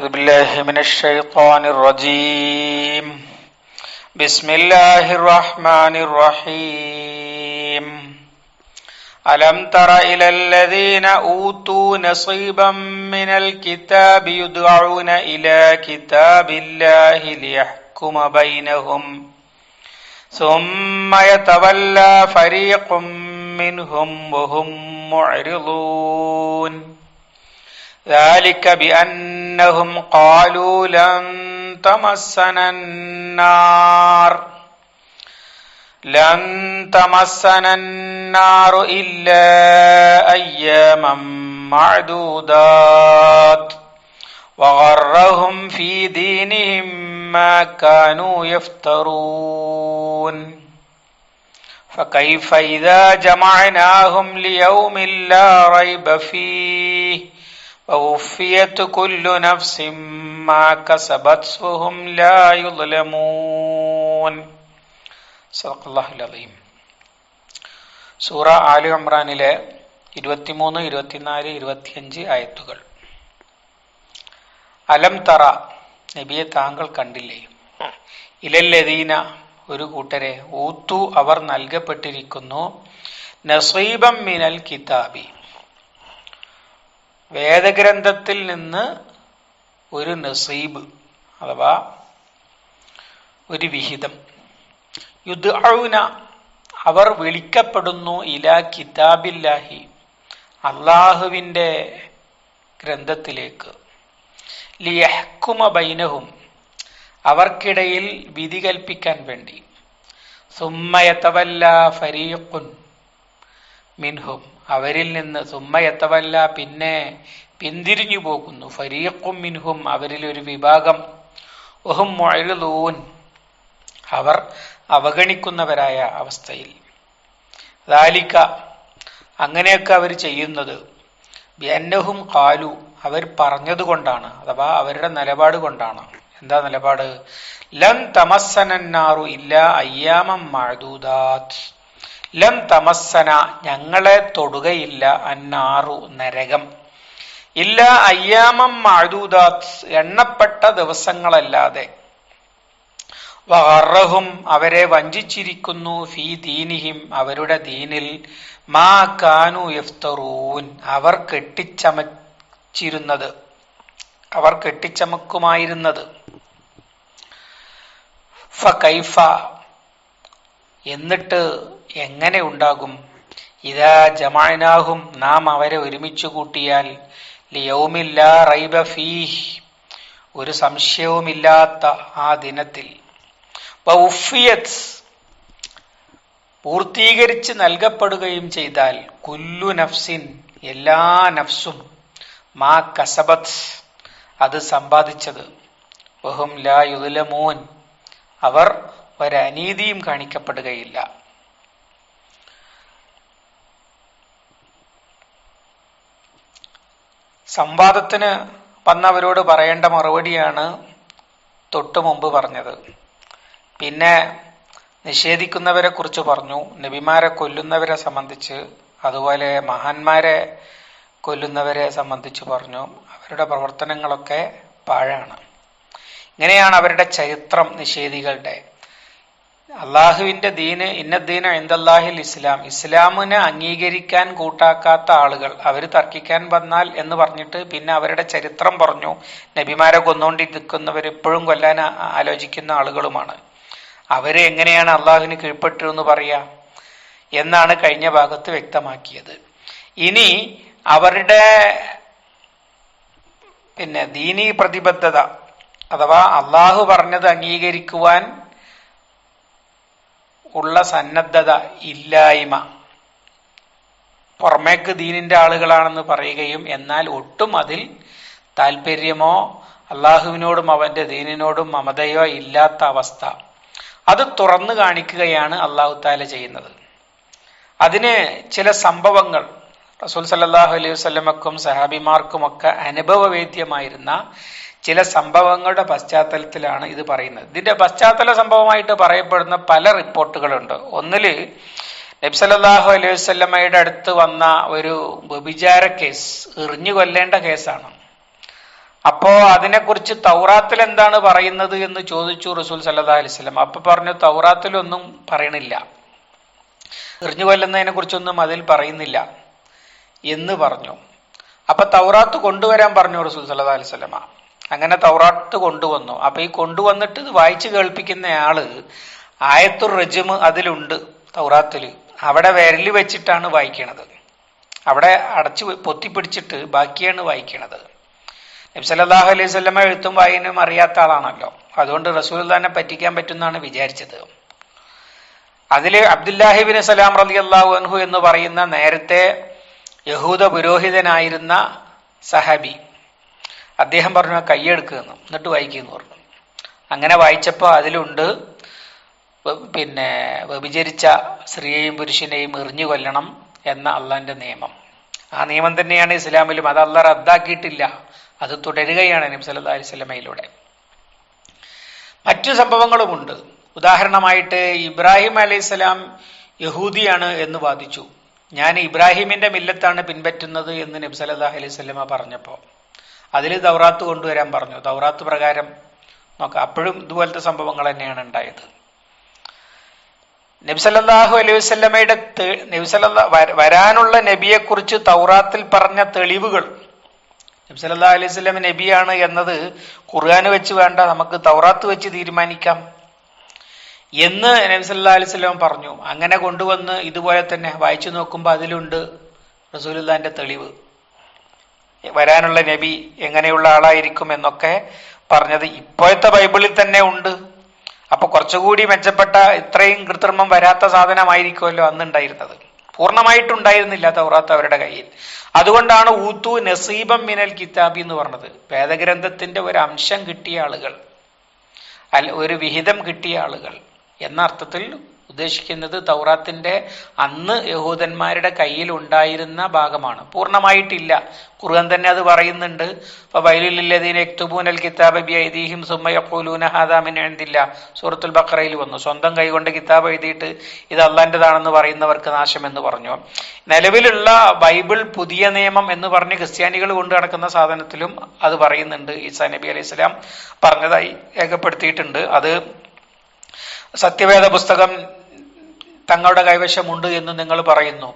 أعوذ بالله من الشيطان الرجيم. بسم الله الرحمن الرحيم. ألم تر إلى الذين أوتوا نصيبا من الكتاب يدعون إلى كتاب الله ليحكم بينهم. ثم يتولى فريق منهم وهم معرضون. ذلك بأنهم قالوا لن تمسنا النار لن تمسنا النار إلا أياما معدودات وغرهم في دينهم ما كانوا يفترون فكيف إذا جمعناهم ليوم لا ريب فيه ووفيت كل نفس ما كسبت وهم لا يظلمون صدق الله العظيم സൂറ ആലി ഇമ്രാനിലെ ഇരുപത്തിമൂന്ന് ഇരുപത്തിനാല് ഇരുപത്തിയഞ്ച് ആയത്തുകൾ അലം തറ നബിയെ താങ്കൾ കണ്ടില്ലേ ഇലല്ലദീന ഒരു കൂട്ടരെ ഊത്തു അവർ നൽകപ്പെട്ടിരിക്കുന്നു നസീബം മിനൽ കിതാബി വേദഗ്രന്ഥത്തിൽ നിന്ന് ഒരു നസീബ് അഥവാ ഒരു വിഹിതം. യുദ്ധന അവർ വിളിക്കപ്പെടുന്നു ഇല കിതാബില്ലാഹി അള്ളാഹുവിന്റെ ഗ്രന്ഥത്തിലേക്ക്. ലിയഹ്കുമ ബൈനഹും അവർക്കിടയിൽ വിധി കൽപ്പിക്കാൻ വേണ്ടി. സുമ്മയത്തവല്ല ഫരീഖുൻ മിൻഹും. അവരിൽ നിന്ന് സുമ്മയത്തവല്ല പിന്നെ പിന്തിരിഞ്ഞു പോകുന്നു. ഫരീഖും മിൻഹും അവരിൽ ഒരു വിഭാഗം. ഒഹും മൊഴലൂൻ അവർ അവഗണിക്കുന്നവരായ അവസ്ഥയിൽ. ദാലിക്ക അങ്ങനെയൊക്കെ അവർ ചെയ്യുന്നത്. ബിയന്നഹും കാലു അവർ പറഞ്ഞതുകൊണ്ടാണ് അഥവാ അവരുടെ നിലപാട് കൊണ്ടാണ്. എന്താ നിലപാട്? ലം തമസ്സനന്നാറു ഇല്ല അയ്യാമം മഴദൂദാത്ത് ലം തമസ്സന ഞങ്ങളെ തൊടുകയില്ല അന്നാറു നരകം. ഇല്ല അയ്യാമം മഴദൂദാത്ത് എണ്ണപ്പെട്ട ദിവസങ്ങളല്ലാതെ. വറഹും അവരെ വഞ്ചിച്ചിരിക്കുന്നു ഫീ ദീനിഹിം അവരുടെ ദീനിൽ. മാ കാനു യഫ്തറൂൻ അവർ കെട്ടിച്ചമച്ചിരുന്നത്. അവർ കെട്ടിച്ചമക്കുമായിരുന്നത്. ഫ കൈഫ എന്നിട്ട് എങ്ങനെ ഉണ്ടാകും? ഇതാ ജമാനാഹും നാം അവരെ ഒരുമിച്ച് കൂട്ടിയാൽ ലിയൗമില്ല റൈബ ഫീഹ് ഒരു സംശയവുമില്ലാത്ത ആ ദിനത്തിൽ. പൂർത്തീകരിച്ച് നൽകപ്പെടുകയും ചെയ്താൽ കുല്ലു നഫ്സിൻ എല്ലാ നഫ്സും മാ കസബത്ത് അത് സമ്പാദിച്ചത്. ബഹും ലാ യുദലമോൻ അവർ ഒരനീതിയും കാണിക്കപ്പെടുകയില്ല. സംവാദത്തിന് വന്നവരോട് പറയേണ്ട മറുപടിയാണ് തൊട്ടു മുമ്പ് പറഞ്ഞത്. പിന്നെ നിഷേധിക്കുന്നവരെ കുറിച്ച് പറഞ്ഞു നബിമാരെ കൊല്ലുന്നവരെ സംബന്ധിച്ച് അതുപോലെ മഹാന്മാരെ കൊല്ലുന്നവരെ സംബന്ധിച്ച് പറഞ്ഞു. അവരുടെ പ്രവർത്തനങ്ങളൊക്കെ പാഴാണ്. ഇങ്ങനെയാണ് അവരുടെ ചരിത്രം നിഷേധികളുടെ. അള്ളാഹുവിന്റെ ദീന് ഇന്നദ്ദീന എന്തല്ലാഹിൽ ഇസ്ലാം. ഇസ്ലാമിനെ അംഗീകരിക്കാൻ കൂട്ടാക്കാത്ത ആളുകൾ. അവർ തർക്കിക്കാൻ വന്നാൽ എന്ന് പറഞ്ഞിട്ട് പിന്നെ അവരുടെ ചരിത്രം പറഞ്ഞു. നബിമാരെ കൊന്നുകൊണ്ടി നിൽക്കുന്നവർ എപ്പോഴും കൊല്ലാൻ ആലോചിക്കുന്ന ആളുകളുമാണ്. അവരെ എങ്ങനെയാണ് അള്ളാഹുവിന് കീഴ്പ്പെട്ടു എന്ന് പറയാ? എന്നാണ് കഴിഞ്ഞ ഭാഗത്ത് വ്യക്തമാക്കിയത്. ഇനി അവരുടെ പിന്നെ ദീനീ പ്രതിബദ്ധത അഥവാ അള്ളാഹു പറഞ്ഞത് അംഗീകരിക്കുവാൻ ഉള്ള സന്നദ്ധത ഇല്ലായ്മ പുറമേക്ക് ദീനിന്റെ ആളുകളാണെന്ന് പറയുകയും എന്നാൽ ഒട്ടും അതിൽ താല്പര്യമോ അള്ളാഹുവിനോടും അവന്റെ ദീനിനോടും മമതയോ ഇല്ലാത്ത അവസ്ഥ. അത് തുറന്നു കാണിക്കുകയാണ് അള്ളാഹു താല ചെയ്യുന്നത്. അതിന് ചില സംഭവങ്ങൾ റസൂൽ സല്ലാഹു അലൈഹി വസ്ലമക്കും സഹാബിമാർക്കുമൊക്കെ അനുഭവവേദ്യമായിരുന്ന ചില സംഭവങ്ങളുടെ പശ്ചാത്തലത്തിലാണ് ഇത് പറയുന്നത്. ഇതിന്റെ പശ്ചാത്തല സംഭവമായിട്ട് പറയപ്പെടുന്ന പല റിപ്പോർട്ടുകളുണ്ട്. ഒന്നിൽ നബ്സലാഹു അലൈഹി വസ്ലമയുടെ അടുത്ത് വന്ന ഒരു വ്യഭിചാര കേസ് എറിഞ്ഞു കൊല്ലേണ്ട കേസാണ്. അപ്പോ അതിനെക്കുറിച്ച് തൗറാത്തിൽ എന്താണ് പറയുന്നത് എന്ന് ചോദിച്ചു റസൂൽ സല്ലാ അലിസ്ലം അപ്പൊ പറഞ്ഞു തൗറാത്തിലൊന്നും പറയണില്ല. എറിഞ്ഞു കൊല്ലുന്നതിനെ കുറിച്ചൊന്നും അതിൽ പറയുന്നില്ല എന്ന് പറഞ്ഞു. അപ്പൊ തൗറാത്ത് കൊണ്ടുവരാൻ പറഞ്ഞു റസൂൽ സല്ലാ അലിസ്ലമ അങ്ങനെ തൗറാത്ത് കൊണ്ടുവന്നു. അപ്പൊ ഈ കൊണ്ടുവന്നിട്ട് ഇത് വായിച്ചു കേൾപ്പിക്കുന്ന ആൾ ആയത്തുർ റജുമ് അതിലുണ്ട് തൗറാത്തിൽ അവിടെ വിരൽ വെച്ചിട്ടാണ് വായിക്കണത്. അവിടെ അടച്ചു പൊത്തിപ്പിടിച്ചിട്ട് ബാക്കിയാണ് വായിക്കണത്. നബ്സല്ലാഹു അലൈഹി സ്വലമ എഴുത്തും വായനയും അറിയാത്ത ആളാണല്ലോ. അതുകൊണ്ട് റസൂൽ തന്നെ പറ്റിക്കാൻ പറ്റുന്നാണ് വിചാരിച്ചത്. അതിൽ അബ്ദുല്ലാഹിബിൻ സലാം റലി അള്ളാഹു അൻഹു എന്ന് പറയുന്ന നേരത്തെ യഹൂദ പുരോഹിതനായിരുന്ന സഹബി അദ്ദേഹം പറഞ്ഞു കൈയെടുക്കുന്നു എന്നിട്ട് വായിക്കുന്നു പറഞ്ഞു. അങ്ങനെ വായിച്ചപ്പോൾ അതിലുണ്ട് പിന്നെ വ്യഭിചരിച്ച സ്ത്രീയെയും പുരുഷനെയും എറിഞ്ഞു കൊല്ലണം എന്ന അള്ളാന്റെ നിയമം. ആ നിയമം തന്നെയാണ് ഇസ്ലാമിലും. അത് അല്ല റദ്ദാക്കിയിട്ടില്ല. അത് തുടരുകയാണ് നബി സല്ലല്ലാഹു അലൈഹി വസല്ലമയിലൂടെ. മറ്റു സംഭവങ്ങളുമുണ്ട്. ഉദാഹരണമായിട്ട് ഇബ്രാഹിം അലൈഹിസ്സലാം യഹൂദിയാണ് എന്ന് വാദിച്ചു. ഞാൻ ഇബ്രാഹിമിന്റെ മില്ലത്താണ് പിൻപറ്റുന്നത് എന്ന് നബി സല്ലല്ലാഹു അലൈഹി വസല്ലമ പറഞ്ഞപ്പോൾ അതിൽ ദൗറാത്ത് കൊണ്ടുവരാൻ പറഞ്ഞു. ദൗറാത്ത് പ്രകാരം നോക്കാം അപ്പോഴും ഇതുപോലത്തെ സംഭവങ്ങൾ തന്നെയാണ് ഉണ്ടായത്. നബ്സല്ലാഹു അലൈഹി വസ്ലമയുടെ നബ്സല്ലാ വരാനുള്ള നബിയെ കുറിച്ച് തൗറാത്തിൽ പറഞ്ഞ തെളിവുകൾ നബ്സല്ലാ അലൈഹി വസ്ലം നബിയാണ് എന്നത് ഖുർആാന് വെച്ച് വേണ്ട നമുക്ക് തൗറാത്ത് വെച്ച് തീരുമാനിക്കാം എന്ന് നബ്സല്ലാ അലൈഹി വസ്ലം പറഞ്ഞു. അങ്ങനെ കൊണ്ടുവന്ന് ഇതുപോലെ തന്നെ വായിച്ചു നോക്കുമ്പോൾ അതിലുണ്ട് റസൂലുല്ലാന്റെ തെളിവ്. വരാനുള്ള നബി എങ്ങനെയുള്ള ആളായിരിക്കും എന്നൊക്കെ പറഞ്ഞത് ഇപ്പോഴത്തെ ബൈബിളിൽ തന്നെ ഉണ്ട്. അപ്പൊ കുറച്ചുകൂടി മെച്ചപ്പെട്ട ഇത്രയും കൃത്രിമം വരാത്ത സാധനമായിരിക്കുമല്ലോ അന്നുണ്ടായിരുന്നത്. പൂർണമായിട്ടുണ്ടായിരുന്നില്ല തൗറാത്ത് അവരുടെ കയ്യിൽ. അതുകൊണ്ടാണ് ഊത്തു നസീബം മിനൽ കിതാബി എന്ന് പറഞ്ഞത്. വേദഗ്രന്ഥത്തിന്റെ ഒരു അംശം കിട്ടിയ ആളുകൾ അല്ല ഒരു വിഹിതം കിട്ടിയ ആളുകൾ എന്ന അർത്ഥത്തിൽ ഉദ്ദേശിക്കുന്നത് തൗറാത്തിന്റെ അന്ന് യഹൂദന്മാരുടെ കയ്യിൽ ഉണ്ടായിരുന്ന ഭാഗമാണ്. പൂർണമായിട്ടില്ല. ഖുർആൻ തന്നെ അത് പറയുന്നുണ്ട്. എക്തുബൂനൽ കിതാബ് ബിഐദീഹിം സുമ്മയഖൂലൂന ഹാദാ എഴുതില്ല സൂറത്തുൽ ബഖറയിൽ വന്നു. സ്വന്തം കൈകൊണ്ട് കിതാബ് എഴുതിയിട്ട് ഇത് അള്ളാന്റെതാണെന്ന് പറയുന്നവർക്ക് നാശം എന്ന് പറഞ്ഞു. നിലവിലുള്ള ബൈബിൾ പുതിയ നിയമം എന്ന് പറഞ്ഞ് ക്രിസ്ത്യാനികൾ കൊണ്ട് നടക്കുന്ന സാധനത്തിലും അത് പറയുന്നുണ്ട്. ഈസാ നബി അലൈഹി സ്വലാം പറഞ്ഞതായി രേഖപ്പെടുത്തിയിട്ടുണ്ട്. അത് സത്യവേദ പുസ്തകം തങ്ങളുടെ കൈവശമുണ്ട് എന്ന് നിങ്ങൾ പറയുന്നു.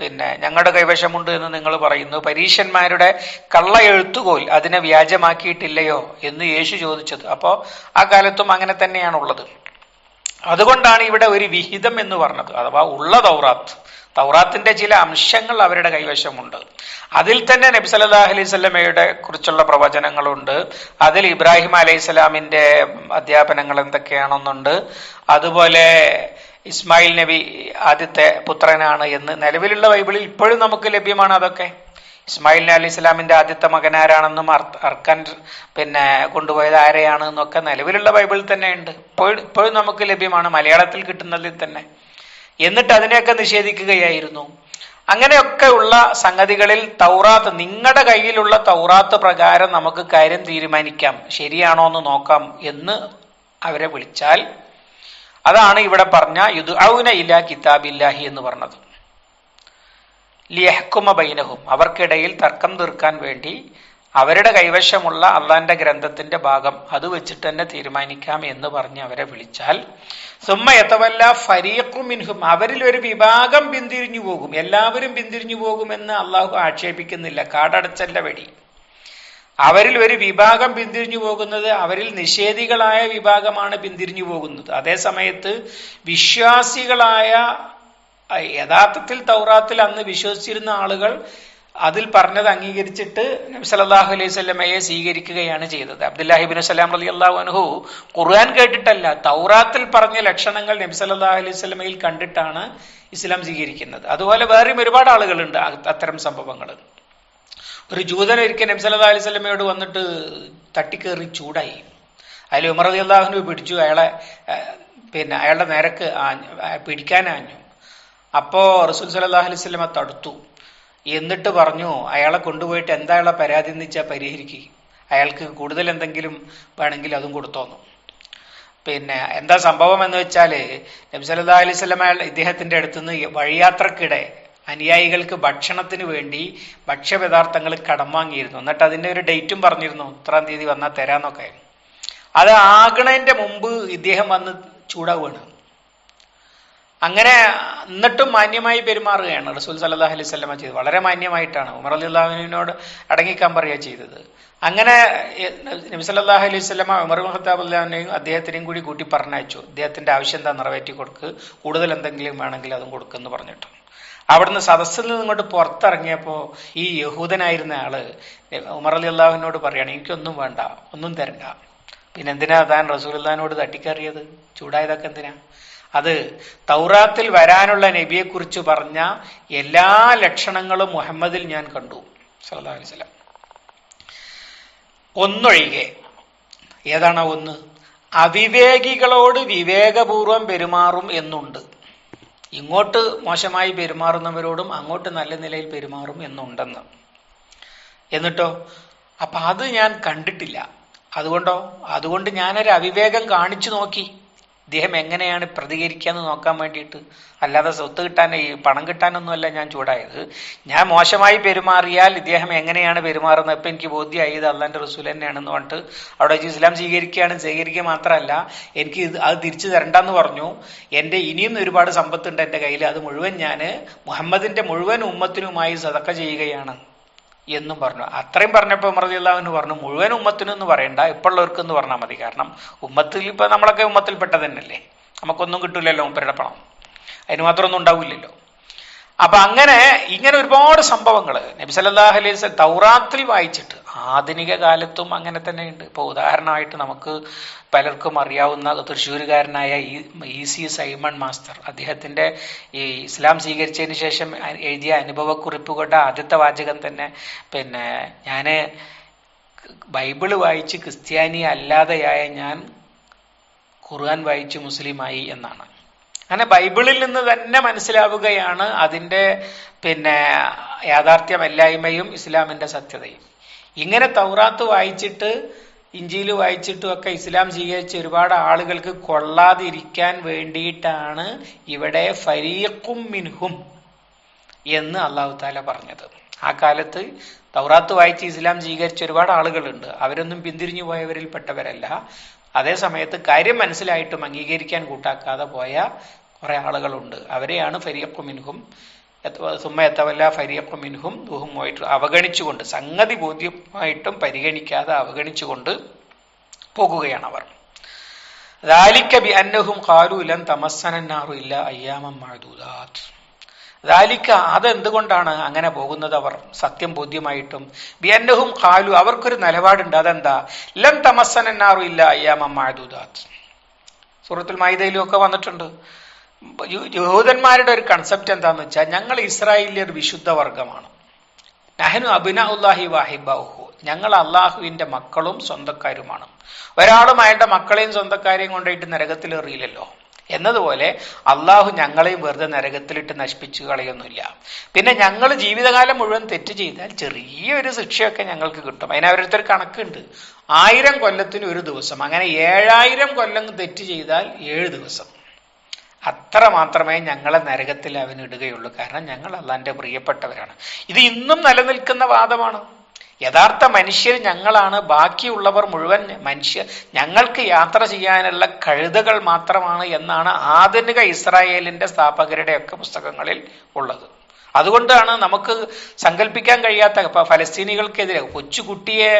പിന്നെ ഞങ്ങളുടെ കൈവശമുണ്ട് എന്ന് നിങ്ങൾ പറയുന്നു. പരീശന്മാരുടെ കള്ള എഴുത്തുകോൽ അതിനെ വ്യാജമാക്കിയിട്ടില്ലയോ എന്ന് യേശു ചോദിച്ചത്. അപ്പോൾ ആ കാലത്തും അങ്ങനെ തന്നെയാണുള്ളത്. അതുകൊണ്ടാണ് ഇവിടെ ഒരു വിഹിതം എന്ന് പറഞ്ഞത്. അഥവാ ഉള്ള തൗറാത്ത്. തൗറാത്തിന്റെ ചില അംശങ്ങൾ അവരുടെ കൈവശമുണ്ട്. അതിൽ തന്നെ നബി സല്ലല്ലാഹു അലൈഹി സ്വലമയുടെ കുറിച്ചുള്ള പ്രവചനങ്ങളുണ്ട്. അതിൽ ഇബ്രാഹിം അലൈഹി സ്വലാമിന്റെ അധ്യാപനങ്ങൾ എന്തൊക്കെയാണെന്നുണ്ട്. അതുപോലെ ഇസ്മായിൽ നബി ആദ്യത്തെ പുത്രനാണ് എന്ന് നിലവിലുള്ള ബൈബിളിൽ ഇപ്പോഴും നമുക്ക് ലഭ്യമാണ് അതൊക്കെ. ഇസ്മായിൽ അലി ഇസ്ലാമിന്റെ ആദ്യത്തെ മകനാരാണെന്നും അർക്കൻ പിന്നെ കൊണ്ടുപോയത് ആരെയാണ് എന്നൊക്കെ നിലവിലുള്ള ബൈബിളിൽ തന്നെ ഉണ്ട്. ഇപ്പോഴും ഇപ്പോഴും നമുക്ക് ലഭ്യമാണ് മലയാളത്തിൽ കിട്ടുന്നതിൽ തന്നെ. എന്നിട്ട് അതിനെയൊക്കെ നിഷേധിക്കുകയായിരുന്നു. അങ്ങനെയൊക്കെ ഉള്ള സംഗതികളിൽ തൗറാത്ത് നിങ്ങളുടെ കയ്യിലുള്ള തൗറാത്ത് പ്രകാരം നമുക്ക് കാര്യം തീരുമാനിക്കാം. ശരിയാണോ എന്ന് നോക്കാം എന്ന് അവരെ വിളിച്ചാൽ അതാണ് ഇവിടെ പറഞ്ഞ യുദ് ഔന ഇല കിതാബില്ലാഹി എന്ന് പറഞ്ഞത്. ലിയഹ്കുമ ബൈനഹും അവർക്കിടയിൽ തർക്കം തീർക്കാൻ വേണ്ടി അവരുടെ കൈവശമുള്ള അള്ളാന്റെ ഗ്രന്ഥത്തിന്റെ ഭാഗം അത് വെച്ചിട്ട് തന്നെ തീരുമാനിക്കാം എന്ന് പറഞ്ഞ് അവരെ വിളിച്ചാൽ സുമ്മ എത്തവല്ല ഫരീഖുമിൻഹും അവരിൽ ഒരു വിഭാഗം പിന്തിരിഞ്ഞു പോകും. എല്ലാവരും പിന്തിരിഞ്ഞു പോകുമെന്ന് അള്ളാഹു ആക്ഷേപിക്കുന്നില്ല. കാടടച്ചല്ല വെടി. അവരിൽ ഒരു വിഭാഗം പിന്തിരിഞ്ഞു പോകുന്നത് അവരിൽ നിഷേധികളായ വിഭാഗമാണ് പിന്തിരിഞ്ഞു പോകുന്നത്. അതേസമയത്ത് വിശ്വാസികളായ യഥാർത്ഥത്തിൽ തൗറാത്തിൽ അന്ന് വിശ്വസിച്ചിരുന്ന ആളുകൾ അതിൽ പറഞ്ഞത് അംഗീകരിച്ചിട്ട് നബി സല്ലല്ലാഹു അലൈഹി സ്വലമയെ സ്വീകരിക്കുകയാണ് ചെയ്തത്. അബ്ദുല്ലാഹിബിൻ സലാം അലി അള്ളാഹു അനുഹു ഖുർആൻ കേട്ടിട്ടല്ല തൗറാത്തിൽ പറഞ്ഞ ലക്ഷണങ്ങൾ നബി സല്ലല്ലാഹു അലൈഹി സ്വലമയിൽ കണ്ടിട്ടാണ് ഇസ്ലാം സ്വീകരിക്കുന്നത്. അതുപോലെ വേറെയും ഒരുപാട് ആളുകളുണ്ട് അത്തരം സംഭവങ്ങൾ. ഒരു ജൂതൻ ഒരിക്കൽ നബി സല്ലല്ലാഹു അലൈഹി സ്വലമയോട് വന്നിട്ട് തട്ടിക്കേറി ചൂടായി. അതിൽ ഉമർ അലി അള്ളാഹുനു പിടിച്ചു. അയാളെ പിന്നെ അയാളുടെ നേരക്ക് പിടിക്കാനാഞ്ഞു അപ്പോൾ റസൂൽ സല്ലല്ലാഹു അലൈഹി സ്വലമ തടുത്തു. എന്നിട്ട് പറഞ്ഞു അയാളെ കൊണ്ടുപോയിട്ട് എന്താ അയാളെ പരാതി എന്ന് വെച്ചാൽ പരിഹരിക്കുക അയാൾക്ക് കൂടുതൽ എന്തെങ്കിലും വേണമെങ്കിൽ അതും കൊടുത്തോന്നു. പിന്നെ എന്താ സംഭവം എന്ന് വെച്ചാൽ നബി സല്ലല്ലാഹു അലൈഹി സ്വലം അയാൾ ഇദ്ദേഹത്തിന്റെ അടുത്തുനിന്ന് വഴിയാത്രക്കിടെ അനുയായികൾക്ക് ഭക്ഷണത്തിന് വേണ്ടി ഭക്ഷ്യപദാർത്ഥങ്ങൾ കടം വാങ്ങിയിരുന്നു എന്നിട്ട് അതിന്റെ ഒരു ഡേറ്റും പറഞ്ഞിരുന്നു. ഇത്രാം തീയതി വന്നാൽ തരാന്നൊക്കെ. അത് ആകണതിന്റെ മുമ്പ് ഇദ്ദേഹം വന്ന് ചൂടാവുകയാണ്. അങ്ങനെ എന്നിട്ടും മാന്യമായി പെരുമാറുകയാണ് റസൂൽ സല്ലാഹ് അലൈഹി സ്വലമ ചെയ്തത്. വളരെ മാന്യമായിട്ടാണ്. ഉമർ അലി അള്ളാഹുവിനോട് അടങ്ങിക്കാൻ പറയുക ചെയ്തത്. അങ്ങനെ നബി സല്ലാഹു അലൈഹി സ്വലമ ഉമർ ഖത്താബ് അള്ളാഹിനെയും അദ്ദേഹത്തിനെയും കൂടി കൂട്ടി പറഞ്ഞയച്ചു. അദ്ദേഹത്തിന്റെ ആവശ്യം എന്താ നിറവേറ്റി കൊടുക്ക് കൂടുതൽ എന്തെങ്കിലും വേണമെങ്കിൽ അതും കൊടുക്കുമെന്ന് പറഞ്ഞിട്ട്. അവിടുന്ന് സദസ്സിൽ നിന്ന് ഇങ്ങോട്ട് പുറത്തിറങ്ങിയപ്പോൾ ഈ യഹൂദനായിരുന്ന ആൾ ഉമർ അലി അള്ളാഹുവിനോട് പറയാണ് എനിക്കൊന്നും വേണ്ട ഒന്നും തരണ്ട. പിന്നെ എന്തിനാ താൻ റസൂലുല്ലാനോട് തട്ടിക്കറിയത് ചൂടായതൊക്കെ എന്തിനാ? അത് തൗറാത്തിൽ വരാനുള്ള നബിയെക്കുറിച്ച് പറഞ്ഞ എല്ലാ ലക്ഷണങ്ങളും മുഹമ്മദിൽ ഞാൻ കണ്ടു സല്ലാ അലൈവലം ഒന്നൊഴികെ ഏതാണ് ഒന്ന്? അവിവേകികളോട് വിവേകപൂർവം പെരുമാറും എന്നുണ്ട്. ഇങ്ങോട്ട് മോശമായി പെരുമാറുന്നവരോടും അങ്ങോട്ട് നല്ല നിലയിൽ പെരുമാറും എന്നുണ്ടെന്ന്. എന്നിട്ടോ? അപ്പൊ അത് ഞാൻ കണ്ടിട്ടില്ല. അതുകൊണ്ടോ? അതുകൊണ്ട് ഞാനൊരു അവിവേകം കാണിച്ചു നോക്കി. ഇദ്ദേഹം എങ്ങനെയാണ് പ്രതികരിക്കാന്ന് നോക്കാൻ വേണ്ടിയിട്ട്? അല്ലാതെ സ്വത്ത് കിട്ടാൻ ഈ പണം കിട്ടാനൊന്നുമല്ല ഞാൻ ചൂടായത്. ഞാൻ മോശമായി പെരുമാറിയാൽ ഇദ്ദേഹം എങ്ങനെയാണ് പെരുമാറുന്നത്? ഇപ്പം എനിക്ക് ബോധ്യമായി ഇത് അള്ളാന്റെ റസൂൽ തന്നെയാണെന്ന് പറഞ്ഞിട്ട് അവിടെ വെച്ച് ഇസ്ലാം സ്വീകരിക്കുകയാണ്. സ്വീകരിക്കുക മാത്രമല്ല എനിക്ക് ഇത് അത് തിരിച്ചു തരണ്ടെന്ന് പറഞ്ഞു. എന്റെ ഇനിയും ഒരുപാട് സമ്പത്തുണ്ട് എന്റെ കയ്യിൽ. അത് മുഴുവൻ ഞാൻ മുഹമ്മദിന്റെ മുഴുവൻ ഉമ്മത്തിനുമായി സതക്ക ചെയ്യുകയാണ്. എന്നും പറഞ്ഞു. അത്രയും പറഞ്ഞപ്പോൾ മറദിയുള്ളവന് പറഞ്ഞു മുഴുവൻ ഉമ്മത്തിനൊന്നും പറയണ്ട ഇപ്പോഴുള്ളവർക്ക് എന്ന് പറഞ്ഞാൽ മതി. കാരണം ഉമ്മത്തിൽ ഇപ്പം നമ്മളൊക്കെ ഉമ്മത്തിൽപ്പെട്ടത് തന്നെയല്ലേ നമുക്കൊന്നും കിട്ടില്ലല്ലോ മുപ്പരുടെ പണം. അതിന് മാത്രമൊന്നും ഉണ്ടാവില്ലല്ലോ. അപ്പൊ അങ്ങനെ ഇങ്ങനെ ഒരുപാട് സംഭവങ്ങൾ നബി സല്ലാഹ് അലൈഹി തൗറാത്തിൽ വായിച്ചിട്ട് ആധുനിക കാലത്തും അങ്ങനെ തന്നെയുണ്ട്. ഇപ്പൊ ഉദാഹരണമായിട്ട് നമുക്ക് പലർക്കും അറിയാവുന്ന തൃശ്ശൂരുകാരനായ ഇ സി സൈമൺ മാസ്റ്റർ. അദ്ദേഹത്തിന്റെ ഈ ഇസ്ലാം സ്വീകരിച്ചതിന് ശേഷം എഴുതിയ അനുഭവക്കുറിപ്പുകളുടെ ആദ്യത്തെ വാചകം തന്നെ പിന്നെ ഞാൻ ബൈബിൾ വായിച്ച് ക്രിസ്ത്യാനി അല്ലാതെയായ ഞാൻ ഖുർആൻ വായിച്ച് മുസ്ലിമായി എന്നാണ്. അങ്ങനെ ബൈബിളിൽ നിന്ന് തന്നെ മനസ്സിലാവുകയാണ് അതിന്റെ പിന്നെ യാഥാർത്ഥ്യമല്ലായ്മയും ഇസ്ലാമിന്റെ സത്യതയും. ഇങ്ങനെ തൗറാത്ത് വായിച്ചിട്ട് ഇഞ്ചിയിൽ വായിച്ചിട്ടും ഒക്കെ ഇസ്ലാം സ്വീകരിച്ച ഒരുപാട് ആളുകൾക്ക് കൊള്ളാതിരിക്കാൻ വേണ്ടിയിട്ടാണ് ഇവിടെ ഫരീഖും മിൻഹും എന്ന് അള്ളാഹു താല പറഞ്ഞത്. ആ കാലത്ത് തൗറാത്ത് വായിച്ച് ഇസ്ലാം സ്വീകരിച്ച ഒരുപാട് ആളുകളുണ്ട്. അവരൊന്നും പിന്തിരിഞ്ഞു പോയവരിൽ പെട്ടവരല്ല അതേ സമയത്ത് കാര്യം മനസ്സിലായിട്ടും അംഗീകരിക്കാൻ കൂട്ടാക്കാതെ പോയ കുറെ ആളുകളുണ്ട്. അവരെയാണ് ഫരീഖു മിൻഹും സുമ്മ എത്തവല്ല ഫരീഖു മിൻഹും ദുഹുമായിട്ട് അവഗണിച്ചുകൊണ്ട് സംഗതി ബോധ്യമായിട്ടും പരിഗണിക്കാതെ അവഗണിച്ചുകൊണ്ട് പോകുകയാണ് അവർ. ലാലിക്കബി അന്നഹും ലൻ തമസ്സനന്നാറു ഇല്ല അയ്യാമം മഅദൂദാത്ത് ദാലിക്ക അതെന്തുകൊണ്ടാണ് അങ്ങനെ പോകുന്നത് അവർ? സത്യം ബോധ്യമായിട്ടും. ബിയന്നഹും കാലു അവർക്കൊരു നിലപാടുണ്ട്. അതെന്താ? ലം തമസ്സനന്നാറു ഇല്ല അയ്യാമം മഅദൂദാത്ത് സൂറത്തുൽ മായിദയിലും ഒക്കെ വന്നിട്ടുണ്ട്. യഹൂദന്മാരുടെ ഒരു കൺസെപ്റ്റ് എന്താന്ന് വെച്ചാൽ ഞങ്ങൾ ഇസ്രായേലിയർ വിശുദ്ധ വർഗമാണ്. നഹനു അബിന ഉല്ലാഹി വാഹിബാഹു. ഞങ്ങൾ അള്ളാഹുവിന്റെ മക്കളും സ്വന്തക്കാരുമാണ്. ഒരാളും അയാളുടെ മക്കളെയും സ്വന്തക്കാരെയും കൊണ്ടുപോയിട്ട് നരകത്തിൽ എറിയില്ലല്ലോ എന്നതുപോലെ അള്ളാഹു ഞങ്ങളെയും വെറുതെ നരകത്തിലിട്ട് നശിപ്പിച്ചു കളയൊന്നുമില്ല പിന്നെ ഞങ്ങൾ ജീവിതകാലം മുഴുവൻ തെറ്റ് ചെയ്താൽ ചെറിയൊരു ശിക്ഷയൊക്കെ ഞങ്ങൾക്ക് കിട്ടും. അതിനവരടുത്തൊരു കണക്കുണ്ട്. ആയിരം കൊല്ലത്തിന് ഒരു ദിവസം. അങ്ങനെ ഏഴായിരം കൊല്ലം തെറ്റ് ചെയ്താൽ ഏഴ് ദിവസം. അത്ര മാത്രമേ ഞങ്ങളെ നരകത്തിൽ അവനിടുകയുള്ളൂ കാരണം ഞങ്ങൾ അള്ളാന്റെ പ്രിയപ്പെട്ടവരാണ്. ഇത് ഇന്നും നിലനിൽക്കുന്ന വാദമാണ്. യഥാർത്ഥ മനുഷ്യർ ഞങ്ങളാണ്. ബാക്കിയുള്ളവർ മുഴുവൻ മനുഷ്യ ഞങ്ങൾക്ക് യാത്ര ചെയ്യാനുള്ള കഴുതകൾ മാത്രമാണ് എന്നാണ് ആധുനിക ഇസ്രായേലിന്റെ സ്ഥാപകരുടെ ഒക്കെ പുസ്തകങ്ങളിൽ ഉള്ളത്. അതുകൊണ്ടാണ് നമുക്ക് സങ്കല്പിക്കാൻ കഴിയാത്ത ഇപ്പൊ ഫലസ്തീനികൾക്കെതിരെ കൊച്ചുകുട്ടിയെ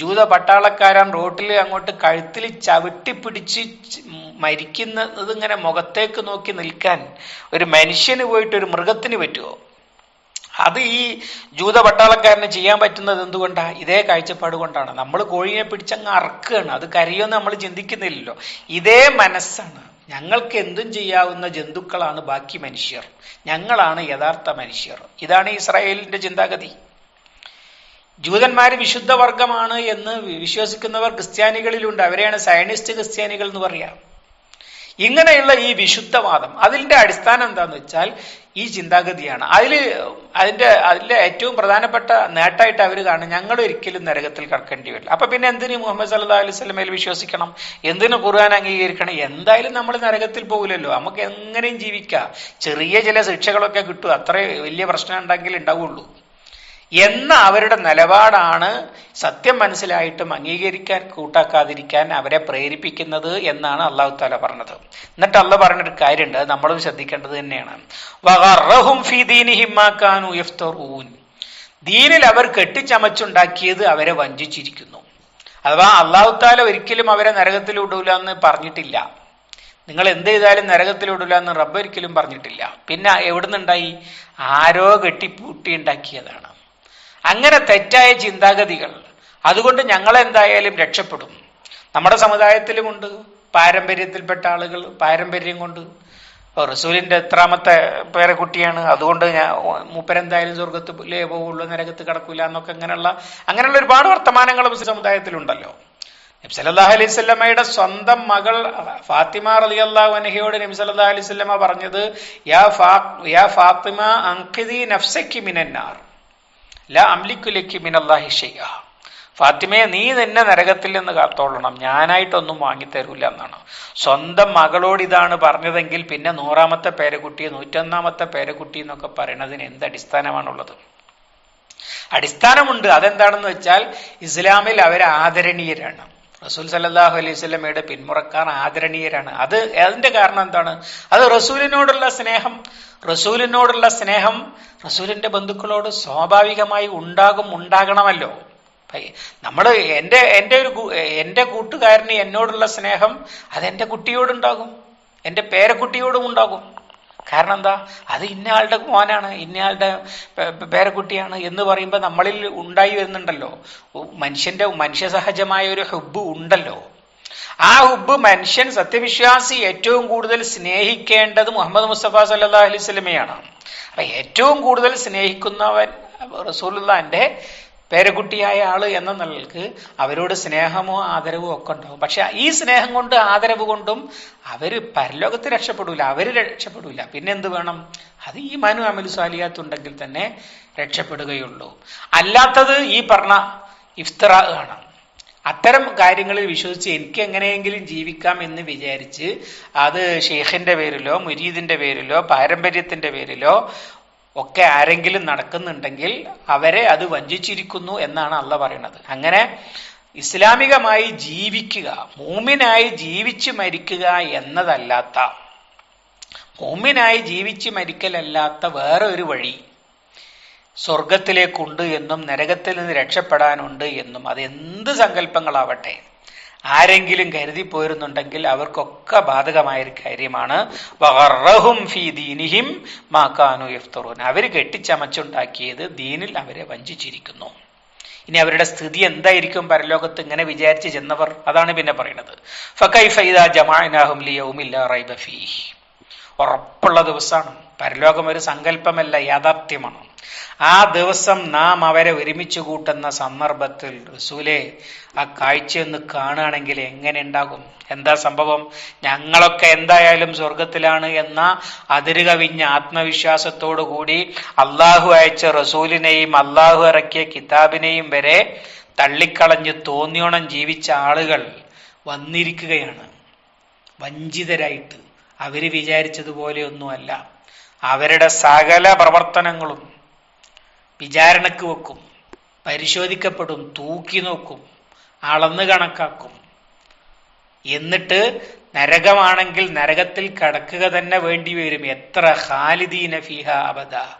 ജൂത പട്ടാളക്കാരൻ റോട്ടിൽ അങ്ങോട്ട് കഴുത്തിൽ ചവിട്ടിപ്പിടിച്ച് മരിക്കുന്നത് ഇങ്ങനെ മുഖത്തേക്ക് നോക്കി നിൽക്കാൻ ഒരു മനുഷ്യന് പോയിട്ട് ഒരു മൃഗത്തിന് പറ്റുമോ അത് ഈ ജൂത പട്ടാളക്കാരന് ചെയ്യാൻ പറ്റുന്നത് എന്തുകൊണ്ടാ? ഇതേ കാഴ്ചപ്പാട് കൊണ്ടാണ്. നമ്മൾ കോഴിയെ പിടിച്ചങ്ങ് അറക്കുകയാണ്. അത് കരയുമെന്ന് നമ്മൾ ചിന്തിക്കുന്നില്ലല്ലോ. ഇതേ മനസ്സാണ്. ഞങ്ങൾക്ക് എന്തും ചെയ്യാവുന്ന ജന്തുക്കളാണ് ബാക്കി മനുഷ്യർ. ഞങ്ങളാണ് യഥാർത്ഥ മനുഷ്യർ. ഇതാണ് ഇസ്രായേലിന്റെ ചിന്താഗതി. ജൂതന്മാർ വിശുദ്ധ വർഗമാണ് എന്ന് വിശ്വസിക്കുന്നവർ ക്രിസ്ത്യാനികളിലുണ്ട്. അവരെയാണ് സയനിസ്റ്റ് ക്രിസ്ത്യാനികൾ എന്ന് പറയാം. ഇങ്ങനെയുള്ള ഈ വിശുദ്ധവാദം അതിന്റെ അടിസ്ഥാനം എന്താന്ന് വെച്ചാൽ ഈ ചിന്താഗതിയാണ്. അതിൽ അതിന്റെ അതിന്റെ ഏറ്റവും പ്രധാനപ്പെട്ട നേട്ടമായിട്ട് അവർ കാണും ഞങ്ങൾ ഒരിക്കലും നരകത്തിൽ കടക്കേണ്ടി വരില്ല. അപ്പൊ പിന്നെ എന്തിന് മുഹമ്മദ് സല്ലാ അലൈഹി സ്വലമയിൽ വിശ്വസിക്കണം? എന്തിന് ഖുർആൻ അംഗീകരിക്കണം? എന്തായാലും നമ്മൾ നരകത്തിൽ പോകില്ലല്ലോ നമുക്ക് എങ്ങനെയും ജീവിക്കാം. ചെറിയ ചില ശിക്ഷകളൊക്കെ കിട്ടും. അത്ര വലിയ പ്രശ്നം ഉണ്ടെങ്കിൽ ഉണ്ടാവുള്ളൂ. എന്ന അവരുടെ നിലപാടാണ് സത്യം മനസ്സിലായിട്ടും അംഗീകരിക്കാൻ കൂട്ടാക്കാതിരിക്കാൻ അവരെ പ്രേരിപ്പിക്കുന്നത് എന്നാണ് അള്ളാഹു താല പറഞ്ഞത്. എന്നിട്ട് അള്ള പറഞ്ഞൊരു കാര്യമുണ്ട് നമ്മളും ശ്രദ്ധിക്കേണ്ടത് തന്നെയാണ്. ദീനിൽ അവർ കെട്ടിച്ചമച്ചുണ്ടാക്കിയത് അവരെ വഞ്ചിച്ചിരിക്കുന്നു. അഥവാ അള്ളാഹു താല ഒരിക്കലും അവരെ നരകത്തിൽ വിടൂല എന്ന് പറഞ്ഞിട്ടില്ല. നിങ്ങൾ എന്ത് ചെയ്താലും നരകത്തിൽ വിടൂല എന്ന് റബ്ബ് ഒരിക്കലും പറഞ്ഞിട്ടില്ല. പിന്നെ എവിടുന്നുണ്ടായി? ആരോ കെട്ടിപ്പൂട്ടി ഉണ്ടാക്കിയതാണ് അങ്ങനെ തെറ്റായ ചിന്താഗതികൾ. അതുകൊണ്ട് ഞങ്ങൾ എന്തായാലും രക്ഷപ്പെടും. നമ്മുടെ സമുദായത്തിലുമുണ്ട്. പാരമ്പര്യത്തിൽപ്പെട്ട ആളുകൾ പാരമ്പര്യം കൊണ്ട്. റസൂലിന്റെ എത്രാമത്തെ പേരക്കുട്ടിയാണ് അതുകൊണ്ട് ഞാൻ മൂപ്പരെന്തായാലും സ്വർഗത്തിലേ പോവുള്ളൂ നരകത്ത് കിടക്കൂല എന്നൊക്കെ അങ്ങനെയുള്ള അങ്ങനെയുള്ള ഒരുപാട് വർത്തമാനങ്ങൾ സമുദായത്തിലുണ്ടല്ലോ. നബി സല്ലല്ലാഹു അലൈഹി സ്വല്ലമ്മയുടെ സ്വന്തം മകൾ ഫാത്തിമ റളിയല്ലാഹു അൻഹയോട് നബി നബ്സല്ലാ അലൈഹി സ്വല്ലമ്മ പറഞ്ഞത് യാ ഫാ യാ ഫാത്തിമ അൻഖിദി നഫ്സക്കി മിനന്നാർ. ലാ മിനല്ലാഹി ഫാത്തിമയെ നീ തന്നെ നരകത്തിൽ നിന്ന് കാത്തോളണം. ഞാനായിട്ടൊന്നും വാങ്ങിത്തരൂല എന്നാണ്. സ്വന്തം മകളോട് ഇതാണ് പറഞ്ഞതെങ്കിൽ പിന്നെ നൂറാമത്തെ പേരക്കുട്ടി നൂറ്റൊന്നാമത്തെ പേരക്കുട്ടി എന്നൊക്കെ പറയണതിന് എന്ത് അടിസ്ഥാനമാണുള്ളത്? അടിസ്ഥാനമുണ്ട്. അതെന്താണെന്ന് വെച്ചാൽ ഇസ്ലാമിൽ അവർ ആദരണീയരാണ്. റസൂൽ സല്ലാഹു അലൈഹി സ്വലമയുടെ പിന്മുറക്കാർ ആദരണീയരാണ്. അത് അതിന്റെ കാരണം എന്താണ്? അത് റസൂലിനോടുള്ള സ്നേഹം റസൂലിനോടുള്ള സ്നേഹം റസൂലിന്റെ ബന്ധുക്കളോട് സ്വാഭാവികമായി ഉണ്ടാകും ഉണ്ടാകണമല്ലോ. നമ്മൾ എന്റെ എന്റെ ഒരു എന്റെ കൂട്ടുകാരന് എന്നോടുള്ള സ്നേഹം അതെന്റെ കുട്ടിയോടുണ്ടാകും എന്റെ പേരക്കുട്ടിയോടും ഉണ്ടാകും. കാരണം എന്താ? അത് ഇന്നയാളുടെ മോനാണ് ഇന്നയാളുടെ പേരക്കുട്ടിയാണ് എന്ന് പറയുമ്പോൾ നമ്മളിൽ ഉണ്ടായി വരുന്നുണ്ടല്ലോ. മനുഷ്യന്റെ മനുഷ്യ സഹജമായ ഒരു ഹുബ് ഉണ്ടല്ലോ. ആ ഹുബ് മനുഷ്യൻ സത്യവിശ്വാസി ഏറ്റവും കൂടുതൽ സ്നേഹിക്കേണ്ടത് മുഹമ്മദ് മുസ്തഫ സല്ലാ അലൈഹി സ്വലമയാണ് അപ്പൊ ഏറ്റവും കൂടുതൽ സ്നേഹിക്കുന്നവൻ റസൂലുള്ളാന്റെ പേരക്കുട്ടിയായ ആൾ എന്ന നിലയ്ക്ക് അവരോട് സ്നേഹമോ ആദരവോ ഒക്കെ ഉണ്ടാവും. പക്ഷെ ഈ സ്നേഹം കൊണ്ട് ആദരവ് കൊണ്ടും അവർ പരലോകത്ത് രക്ഷപ്പെടൂല അവർ രക്ഷപ്പെടൂല. പിന്നെ എന്ത് വേണം? അത് ഈ മനു അമലു സാലിയാത്തുണ്ടെങ്കിൽ തന്നെ രക്ഷപ്പെടുകയുള്ളൂ. അല്ലാത്തത് ഈ പറഞ്ഞ ഇഫ്തറ ആണ്. അത്തരം കാര്യങ്ങളിൽ വിശ്വസിച്ച് എനിക്ക് എങ്ങനെയെങ്കിലും ജീവിക്കാം എന്ന് വിചാരിച്ച് അത് ഷെയ്ഖിന്റെ പേരിലോ മുരീദിന്റെ പേരിലോ പാരമ്പര്യത്തിന്റെ പേരിലോ ഒക്കെ ആരെങ്കിലും നടക്കുന്നുണ്ടെങ്കിൽ അവരെ അത് വഞ്ചിച്ചിരിക്കുന്നു എന്നാണ് അല്ല പറയുന്നത് അങ്ങനെ ഇസ്ലാമികമായി ജീവിക്കുക മൂമിനായി ജീവിച്ച് മരിക്കുക എന്നതല്ലാത്ത മൂമിനായി ജീവിച്ച് മരിക്കലല്ലാത്ത വേറെ ഒരു വഴി സ്വർഗത്തിലേക്കുണ്ട് എന്നും നരകത്തിൽ നിന്ന് രക്ഷപ്പെടാനുണ്ട് എന്നും അത് എന്ത് സങ്കല്പങ്ങളാവട്ടെ. ആരെങ്കിലും കരുതി പോരുന്നുണ്ടെങ്കിൽ അവർക്കൊക്കെ ബാധകമായ ഒരു കാര്യമാണ് ദീനിഹിം ഇഫ്തറൂൻ അവർ കെട്ടിച്ചമച്ചുണ്ടാക്കിയത് ദീനിൽ അവരെ വഞ്ചിച്ചിരിക്കുന്നു. ഇനി അവരുടെ സ്ഥിതി എന്തായിരിക്കും? പരലോകത്ത് ഇങ്ങനെ വിചാരിച്ച് ചെന്നവർ അതാണ് പിന്നെ പറയുന്നത് ഫക്കൈ ഇദാ ജമാഅനാഹും ഉറപ്പുള്ള ദിവസമാണ് പരലോകം ഒരു സങ്കല്പമല്ല യാഥാർത്ഥ്യമാണ്. ആ ദിവസം നാം അവരെ ഒരുമിച്ച് കൂട്ടുന്ന സന്ദർഭത്തിൽ റസൂലെ ആ കാഴ്ചയൊന്ന് കാണുകയാണെങ്കിൽ എങ്ങനെ ഉണ്ടാകും? എന്താ സംഭവം? ഞങ്ങളൊക്കെ എന്തായാലും സ്വർഗത്തിലാണ് എന്ന അതിരുകവിഞ്ഞ ആത്മവിശ്വാസത്തോടു കൂടി അള്ളാഹു അയച്ച റസൂലിനെയും അള്ളാഹു ഇറക്കിയ കിതാബിനെയും വരെ തള്ളിക്കളഞ്ഞ് തോന്നിയോണം ജീവിച്ച ആളുകൾ വന്നിരിക്കുകയാണ്. വഞ്ചിതരായിട്ട്. അവർ വിചാരിച്ചതുപോലെയൊന്നുമല്ല. അവരുടെ സകല പ്രവർത്തനങ്ങളും വിചാരണക്ക് വെക്കും പരിശോധിക്കപ്പെടും തൂക്കി നോക്കും അളന്ന് കണക്കാക്കും. എന്നിട്ട് നരകമാണെങ്കിൽ നരകത്തിൽ കടക്കുക തന്നെ വേണ്ടി വരും. എത്ര ഖാലിദീന ഫിഹ അബദ.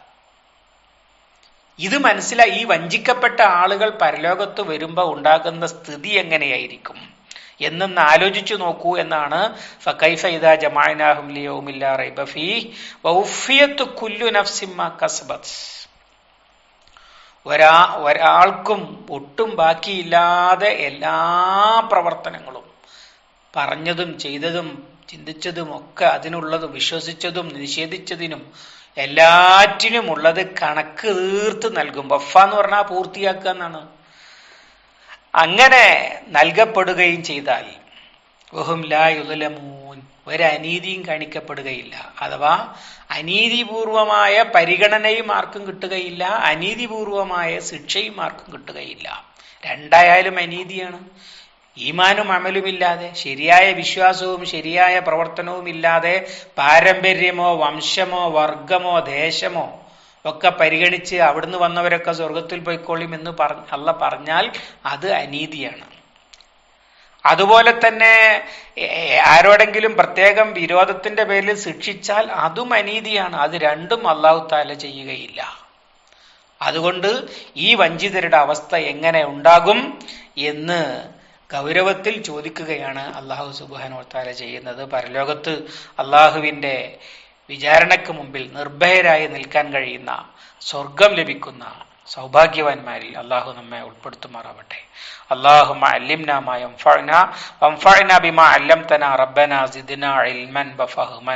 ഇത് മനസ്സിലായി. ഈ വഞ്ചിക്കപ്പെട്ട ആളുകൾ പരലോകത്ത് വരുമ്പോ ഉണ്ടാകുന്ന സ്ഥിതി എങ്ങനെയായിരിക്കും? എന്നൊന്ന് ആലോചിച്ചു നോക്കൂ എന്നാണ്. ഇദാ കുല്ലു ഒരാ ഒരാൾക്കും ഒട്ടും ബാക്കിയില്ലാതെ എല്ലാ പ്രവർത്തനങ്ങളും പറഞ്ഞതും ചെയ്തതും ചിന്തിച്ചതും ഒക്കെ അതിനുള്ളതും വിശ്വസിച്ചതും നിഷേധിച്ചതിനും എല്ലാറ്റിനും ഉള്ളത് കണക്ക് തീർത്ത് നൽകും. ബഫ എന്ന് പറഞ്ഞാൽ പൂർത്തിയാക്കുക എന്നാണ് അങ്ങനെ നൽകപ്പെടുകയും ചെയ്താൽ വഹും ലാ ഒരനീതിയും കാണിക്കപ്പെടുകയില്ല. അഥവാ അനീതിപൂർവമായ പരിഗണനയും ആർക്കും കിട്ടുകയില്ല അനീതിപൂർവമായ ശിക്ഷയും ആർക്കും കിട്ടുകയില്ല. രണ്ടായാലും അനീതിയാണ്. ഈമാനും അമലുമില്ലാതെ ശരിയായ വിശ്വാസവും ശരിയായ പ്രവർത്തനവും ഇല്ലാതെ പാരമ്പര്യമോ വംശമോ വർഗമോ ദേശമോ ഒക്കെ പരിഗണിച്ച് അവിടുന്ന് വന്നവരൊക്കെ സ്വർഗത്തിൽ പോയിക്കൊള്ളും എന്ന് പറഞ്ഞ അല്ല പറഞ്ഞാൽ അത് അനീതിയാണ്. അതുപോലെ തന്നെ ആരോടെങ്കിലും പ്രത്യേകം വിരോധത്തിന്റെ പേരിൽ ശിക്ഷിച്ചാൽ അതും അനീതിയാണ്. അത് രണ്ടും അള്ളാഹു താല ചെയ്യുകയില്ല. അതുകൊണ്ട് ഈ വഞ്ചിതരുടെ അവസ്ഥ എങ്ങനെ ഉണ്ടാകും എന്ന് ഗൗരവത്തിൽ ചോദിക്കുകയാണ് അള്ളാഹു സുബാനോത്താല ചെയ്യുന്നത്. പരലോകത്ത് അള്ളാഹുവിന്റെ വിചാരണയ്ക്ക് മുമ്പിൽ നിർഭയരായി നിൽക്കാൻ കഴിയുന്ന സ്വർഗം ലഭിക്കുന്ന സൗഭാഗ്യവാന്മാരിൽ അള്ളാഹു നമ്മെ ഉൾപ്പെടുത്തുമാറാവട്ടെ اللهم علمنا ما ينفعنا وانفعنا بما علمتنا ربنا زدنا علما وفهما